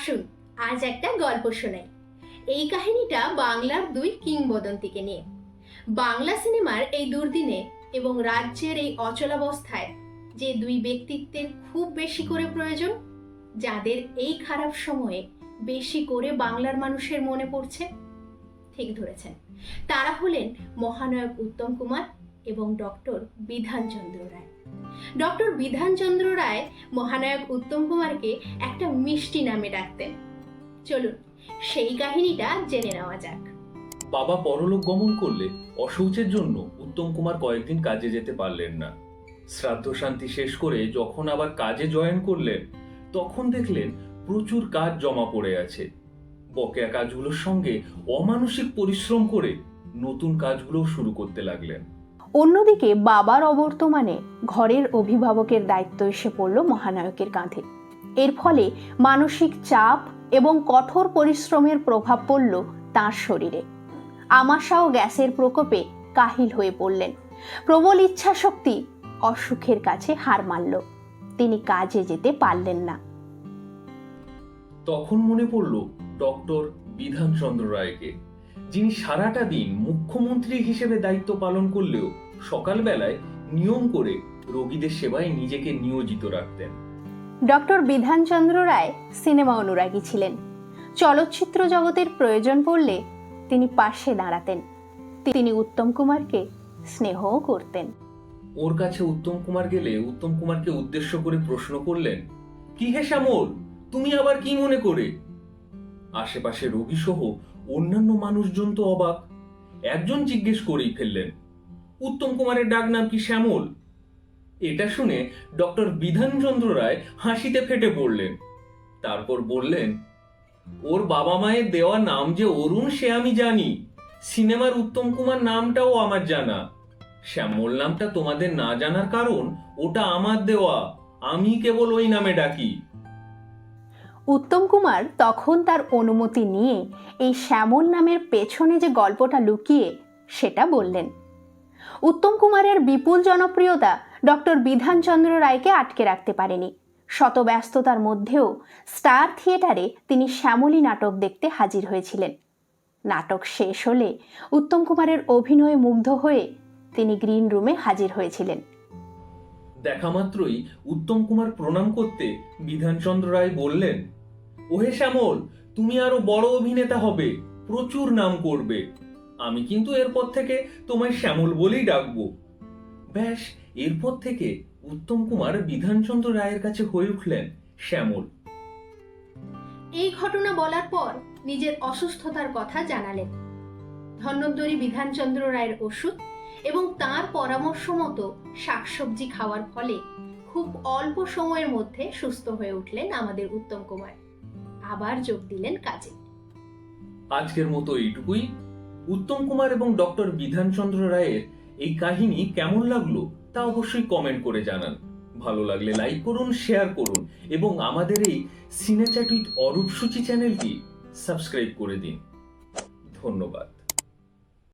আসুন, আজ একটা গল্প শোনাই। এই কাহিনীটা বাংলার দুই কিংবদন্তিকে নিয়ে। বাংলা সিনেমার এই দুর্দিনে এবং রাজ্যের এই অচলাবস্থায় যে দুই ব্যক্তিত্বের খুব বেশি করে প্রয়োজন, যাদের এই খারাপ সময়ে বেশি করে বাংলার মানুষের মনে পড়ছে, ঠিক ধরেছেন। তারা হলেন মহানায়ক উত্তম কুমার এবং ডক্টর বিধানচন্দ্র রায়। ডক্টর বিধানচন্দ্র রায় মহানায়ক উত্তম কুমারকে একটা মিষ্টি নামে ডাকতেন। চলুন, সেই কাহিনীটা জেনে নেওয়া যাক। বাবা পরলোক গমন করলে অশৌচের জন্য উত্তম কুমার কয়েকদিন কাজে যেতে পারলেন না। শ্রাদ্ধ শান্তি শেষ করে যখন আবার কাজে জয়েন করলেন, তখন দেখলেন প্রচুর কাজ জমা পড়ে আছে। বকেয়া কাজগুলোর সঙ্গে অমানসিক পরিশ্রম করে নতুন কাজগুলো শুরু করতে লাগলেন। অন্যদিকে বাবার অবর্তমানে ঘরের অভিভাবকের দায়িত্ব এসে পড়ল মহানায়কের কাঁধে। এর ফলে মানসিক চাপ এবং কঠোর পরিশ্রমের প্রভাব পড়ল তার শরীরে। আমাশা ও গ্যাসের প্রকোপে কাহিল হয়ে পড়লেন। প্রবল ইচ্ছাশক্তি অসুখের কাছে হার মানল। তিনি কাজে যেতে পারলেন না। তখন মনে পড়ল ডক্টর বিধানচন্দ্র রায়কে। যিনি সারাটা দিন মুখ্যমন্ত্রী হিসেবে দায়িত্ব পালন করলেও সকালবেলায় নিয়ম করে রোগীদের সেবায় নিজেকে নিয়োজিত রাখতেন। ডক্টর বিধানচন্দ্র রায় সিনেমা অনুরাগী ছিলেন। চলচ্চিত্র জগতের প্রয়োজন পড়লে তিনি পাশে দাঁড়াতেন। তিনি উত্তম কুমারকে স্নেহও করতেন। ওর কাছে উত্তম কুমার গেলে উত্তম কুমারকে উদ্দেশ্য করে প্রশ্ন করলেন কি হে শ্যামল? তুমি আবার কি মনে করে? আশেপাশে রোগী সহ অন্যান্য মানুষজন তো অবাক। একজন জিজ্ঞেস করেই ফেললেন, উত্তম কুমারের ডাক নাম কি শ্যামল? এটা শুনে ডক্টর বিধানচন্দ্র রায় হাসিতে ফেটে পড়লেন। তারপর বললেন, ওর বাবা মায়ের দেওয়া নাম যে অরুণ, সে আমি জানি। সিনেমার উত্তম কুমার নামটাও আমার জানা। শ্যামল নামটা তোমাদের না জানার কারণ ওটা আমার দেওয়া। আমি কেবল ওই নামে ডাকি। উত্তম কুমার তখন তার অনুমতি নিয়ে এই শ্যামল নামের পেছনে যে গল্পটা লুকিয়ে সেটা বললেন। উত্তম কুমারের বিপুল জনপ্রিয়তা ডক্টর বিধানচন্দ্র রায়কে আটকে রাখতে পারেনি। শত ব্যস্ততার মধ্যেও স্টার থিয়েটারে তিনি শ্যামলী নাটক দেখতে হাজির হয়েছিলেন। নাটক শেষ হলে উত্তম কুমারের অভিনয়ে মুগ্ধ হয়ে তিনি গ্রিন রুমে হাজির হয়েছিলেন। দেখা মাত্রই উত্তম কুমার প্রণাম করতে বিধানচন্দ্র রায় বললেন ওহে শ্যামল, তুমি আরও বড় অভিনেতা হবে, প্রচুর নাম করবে। আমি কিন্তু এরপর থেকে তোমায় শ্যামল বলেই ডাকবো। ব্যাস, এরপর থেকে উত্তম কুমার বিধানচন্দ্র রায়ের কাছে হয়ে উঠলেন শ্যামল। এই ঘটনা বলার পর নিজের অসুস্থতার কথা জানালেন। ধন্বন্তরী বিধানচন্দ্র রায়ের ওষুধ এবং তার পরামর্শ মতো শাকসবজি খাওয়ার ফলে খুব অল্প সময়ের মধ্যে সুস্থ হয়ে উঠলেন আমাদের উত্তম কুমার। আবার যোগ দিলেন কাজে। আজকের মতো এইটুকুই। উত্তম কুমার এবং ডক্টর বিধানচন্দ্র রায়ের এই কাহিনী কেমন লাগল তা অবশ্যই কমেন্ট করে জানান। ভালো লাগলে লাইক করুন শেয়ার করুন এবং আমাদের এই সিনেচ্যাট উইথ অরূপ সূচি চ্যানেলটি সাবস্ক্রাইব করে দিন। ধন্যবাদ।